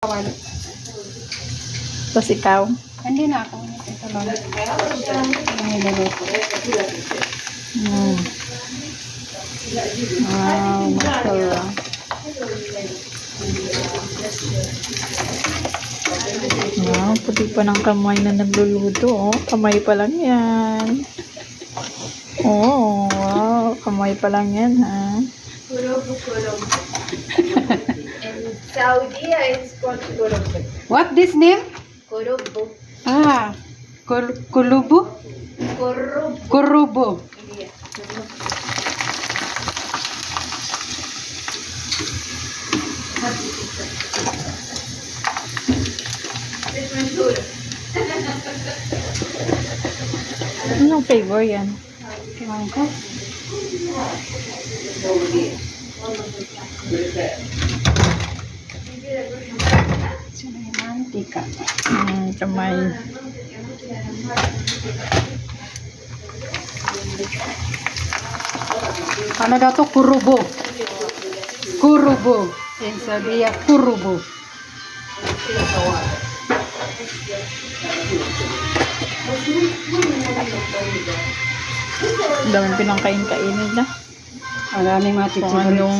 Kawan. Tapos ikaw. Hindi na ako. Ito lang. May luluto. Mm. Wow, mashallah. Wow, puti pa ng kamay na nagluluto. Oh. Kamay pa lang yan. Oh, wow. Kamay pa lang yan, ha? Kurubu kurubu. In Saudi, it's called kurubu. What this name? Kurubu. Ah, kul kulubu? Kurubu. Kurubu. Yeah. It's mashhur. Anong flavor yan? Kiwan ko. Sino yung mantika? Mm, kamay. Ano daw to? Kurubo. Kurubo. In Saudi, kurubo. Ang daming pinangkain-kainin na. Maraming mga Kung anong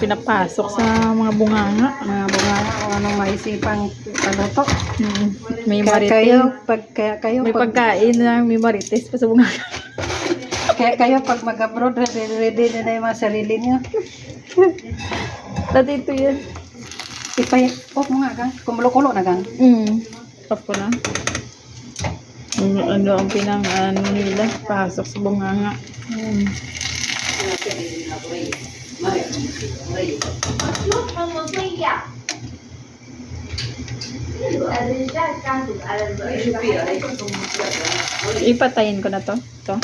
pinapasok sa mga bunganga. Mga bunga o anong maisipang paluto. Mm, may Kaya marites. kayo, pag, kaya kayo, May pag, pagkain na may marites pa sa bunganga. kaya kayo pag mag-abroad, ready, ready na na yung mga sarili niyo. Dati ito yan. Ipay, oh mga gang, kumulo-kulo na gang. Mm. Stop ko na. Ano, ano ang pinang ano nila, pasok sa bunganga. Mm. Ipatayin ko na to. Ito.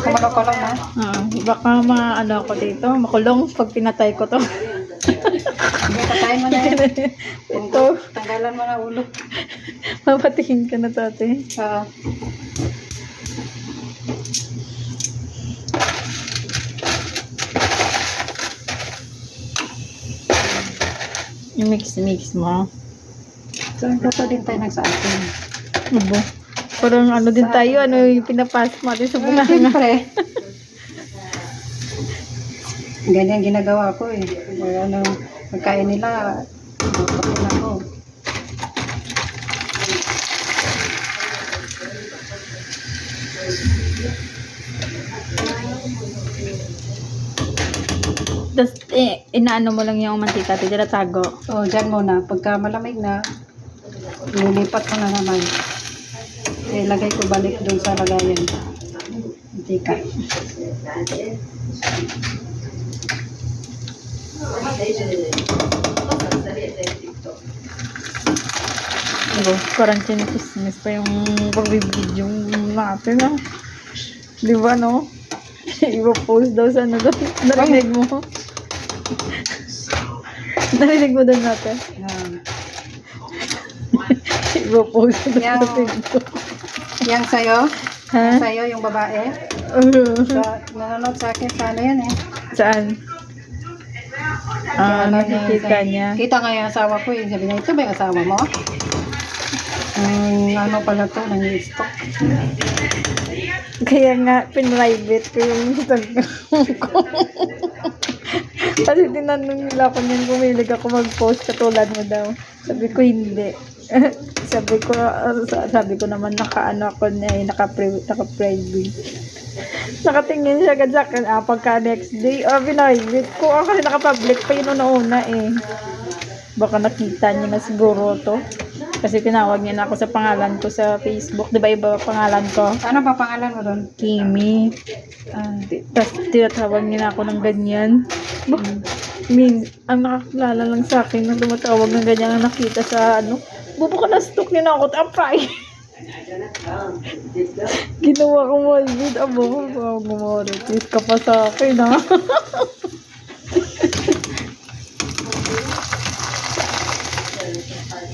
Kumulo-kulo na. Ah, baka maano ako dito, makulong pag pinatay ko to. Patayin mo na yan. ito, Tanggalan mo na ulo. mapatihin ka na to ate. Oo. Yung mix-mix mo. so, luto din tayo nagsaatin. Abo. Parang ano din tayo, ano yung pinapasok natin sa Eh, bunganga. Siyempre. Ganyan ginagawa ko eh. O ano, pagkain nila, luto din ako. Tapos, eh, inaano mo lang yung mantika, tinatago. So, dyan muna. Pagka malamig na, nilipat ko na naman. Ilagay ko balik dun sa lagayan. Mantika. Abo, parang chinismis pa yung pagbibidyo natin ah. Di ba no? Iba post daw sa ano doon. Narinig mo? Narinig mo doon natin? Yan. Iba post daw Yan. sa TikTok. Yan sa'yo. Ha? Yan sa'yo, yung babae. Uh, Sa, nanonood sa akin sa ano yan eh. saan? Ah, Ano nakikita sa- niya. Kita nga yung asawa ko eh. Sabi niya, ito ba yung asawa mo? Hmm, ano pala to, nang-stock. Kaya nga, pinrivate ko yung Instagram ko. Kasi tinanong nila ako niyan kung mahilig ako mag-post katulad mo daw. Sabi ko hindi. sabi ko, ah, sa- sabi ko naman naka-ano ako niya, eh, naka-pri- naka-private. Nakatingin siya agad sa akin, ah, pagka next day, ah, pinrivate ko. Ah, kasi naka-public pa yun una eh. Baka nakita niya na siguro to. Kasi tinawag niya na ako sa pangalan ko sa Facebook. Di ba iba pangalan ko? Ano ba pangalan mo doon? Kimi. Ah, ti- Tapos tinatawag niya na ako ng ganyan. Ba- Min, ang nakakilala lang sa akin na tumatawag ng ganyan ang nakita sa ano. Bubo ka na stalk niya na ako. Tapay. Ginawa ko mo yun. Abo ko. Gumoritis ka pa sa akin ha.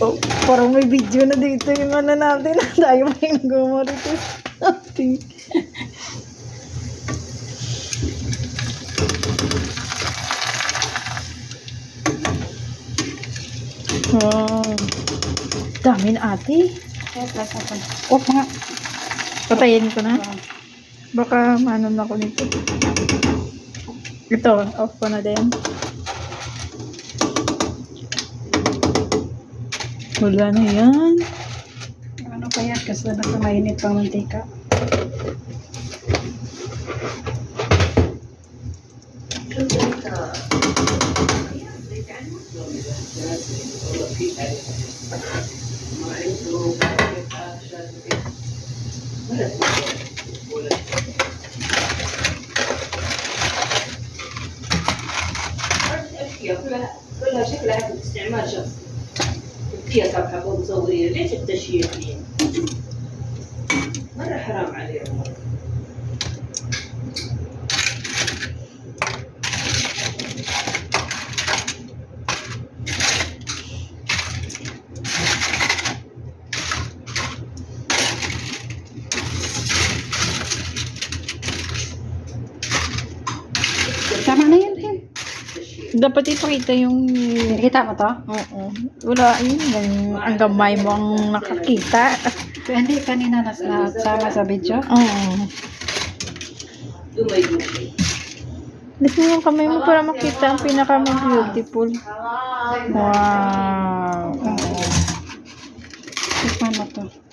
Oh, parang may video na dito yung ano natin. Tayo pa yung gumoritis. Natin. Wow. Dami na ate. Off nga. Patayin ko na. Ah, Baka maano na ako nito. Ito, off ko na din. Wala na yan. Ano kaya? Kasi basta mainit pang mantika. Thank you. فيها صفحة فوق مصورين ليش التشهير فيها؟ مرة حرام عليهم Dapat ipakita yung... Nakita mo to? Oo. Wala, yun. Ang, ang gamay mo ang nakakita. Hindi kanina nas nasama sa video. Oo. mo yung kamay mo para makita ang pinaka beautiful. Wow. Oo. Tikman mo to.